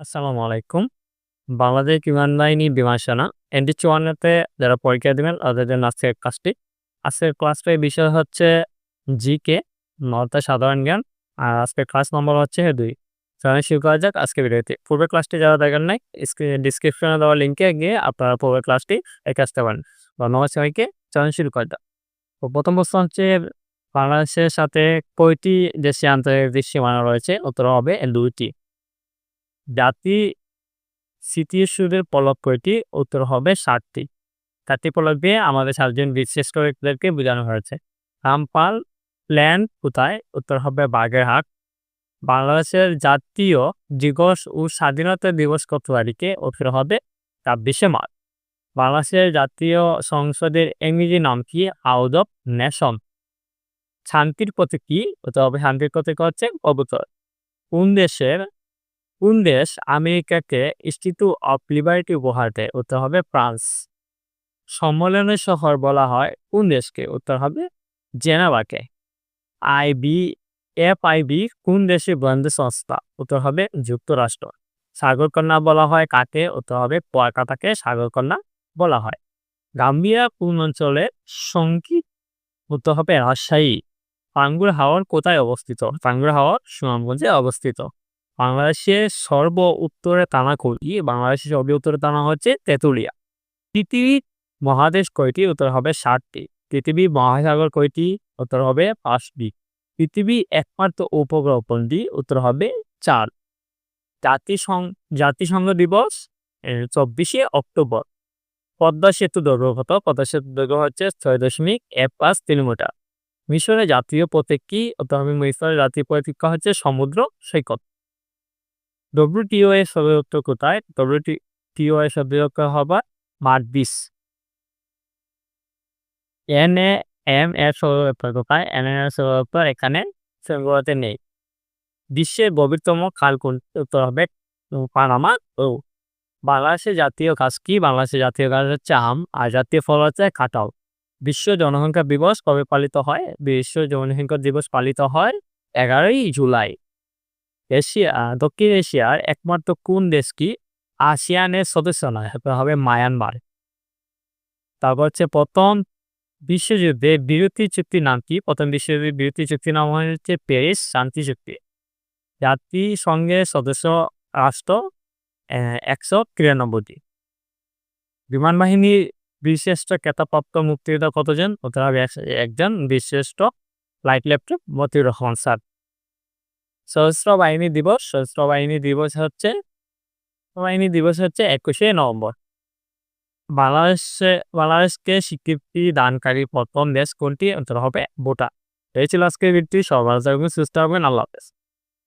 আসসালামু আলাইকুম। বাংলাদেশ বিমান বাহিনী বিমান সেনা এনডি চুয়ান্নতে যারা পরীক্ষা দিবেন, তাদের জন্য আজকের ক্লাসটি। আজকের ক্লাসটির বিষয় হচ্ছে জিকে অর্থাৎ সাধারণ জ্ঞান। আর আজকের ক্লাস নম্বর হচ্ছে ২। চলেন শুরু করা যাক আজকের ভিডিওতে। পূর্বের ক্লাসটি যারা দেখেন নাই ডিসক্রিপশনে দেওয়া লিঙ্কে গিয়ে আপনারা পূর্বের ক্লাসটি দেখে আসতে পারেন। ধন্যবাদ সবাইকে। চলেন শুরু করা যাক। তো প্রথম প্রশ্ন হচ্ছে, বাংলাদেশের সাথে কয়টি দেশীয় আন্তর্জাতিক সীমানা রয়েছে? উত্তর হবে ২টি। জাতি স্মৃতিসৌধের পলক কয়টি? উত্তর হবে ৭টি। ৪টি পলক দিয়ে আমাদের ৭ জন বীরশ্রেষ্ঠ ব্যক্তিদেরকে বোঝানো হয়েছে। রামপাল প্ল্যান কোথায়? উত্তর হবে বাগেরহাট। বাংলাদেশের জাতীয় দিবস ও স্বাধীনতা দিবস কত তারিখে? উত্তর হবে ২৬শে মার্চ। বাংলাদেশের জাতীয় সংসদের ইংরেজি নাম কি? House of nation. শান্তির প্রতীক কি? উত্তর হবে শান্তির প্রতীক হচ্ছে কবুতর। কোন দেশের কোন দেশ আমেরিকাকে স্ট্যাচু অফ লিবার্টি উপহার দেয়? উত্তর হবে ফ্রান্স। সম্মেলনের শহর বলা হয় কোন দেশকে? উত্তর হবে জেনেভাকে। আইবি এফ এফআইবি কোন দেশের গোয়েন্দা সংস্থা? উত্তর হবে যুক্তরাষ্ট্র। সাগরকন্যা বলা হয় কাকে? উত্তর হবে কুয়াকাটাকে সাগরকন্যা বলা হয়। গাম্বিয়া কোন অঞ্চলের সংগীত? উত্তর হবে রাজশাহী। পাঙ্গুর হাওর কোথায় অবস্থিত? পাঙ্গুর হাওর সুনামগঞ্জে অবস্থিত। বাংলাদেশের সর্ব উত্তরে টানা কোনটি? বাংলাদেশের সর্ব উত্তরে টানা হচ্ছে তেঁতুলিয়া। পৃথিবীর মহাদেশ কয়টি? উত্তর হবে ষাটটি। পৃথিবীর মহাসাগর কয়টি? উত্তর হবে পাঁচটি। পৃথিবীর একমাত্র উপগ্রহ কোনটি? উত্তর হবে চার। জাতিসং, জাতিসংঘ দিবস চব্বিশে অক্টোবর। পদ্মা সেতু দৈর্ঘ্য কত? পদ্মা সেতু দৈর্ঘ্য হচ্ছে ছয় দশমিক এক পাঁচ কিলোমিটার। মিশরের জাতীয় প্রতীক কি? উত্তর হবে মিশরের জাতীয় প্রতীক হচ্ছে সমুদ্র সৈকত। ডব্লিউটিও এর সদস্য কোথায়? ডব্লিউটিও এর সদস্য হবে মার্কিস। এন এ এম এর সদস্য কোথায়? এন এর সদস্য এখানে সেগুলোতে নেই। বিশ্বের গভীরতম খাল? উত্তর হবে পানামা ও বাংলাদেশের জাতীয় গাছ কি? বাংলাদেশের জাতীয় গাছ হচ্ছে আম আর জাতীয় ফল হচ্ছে কাঁঠাল। বিশ্ব জনসংখ্যা দিবস কবে পালিত হয়? বিশ্ব জনসংখ্যা দিবস পালিত হয় এগারোই জুলাই। এশিয়া দক্ষিণ এশিয়ার একমাত্র কোন দেশ কি? আসিয়ানের সদস্য নয় হবে মায়ানমার তারপর হচ্ছে প্রথম বিশ্বযুদ্ধে বিরতি চুক্তির নাম কি? প্রথম বিশ্বযুদ্ধে বিরতি চুক্তির নাম হচ্ছে প্যারিস শান্তি চুক্তি। জাতিসংঘের সদস্য রাষ্ট্র একশো তিরানব্বইটি। বিমান বাহিনীর বিশিষ্ট খেতাপ্রাপ্ত মুক্তিযোদ্ধা কতজন? হবে একজন বিশিষ্ট flight lieutenant Motiur Rahman, sir. সশস্ত্র বাহিনী দিবস সশস্ত্র বাহিনী দিবস হচ্ছে, বাহিনী দিবস হচ্ছে একুশে নভেম্বর। বাংলাদেশে, বাংলাদেশকে স্বীকৃতি দানকারী প্রথম দেশ কোনটি? অন্তর হবে ভুটান। এই ছিল আজকের ভিত্তি সর্বাধিক সুস্থ হবেন আল্লাহ হাফেজ।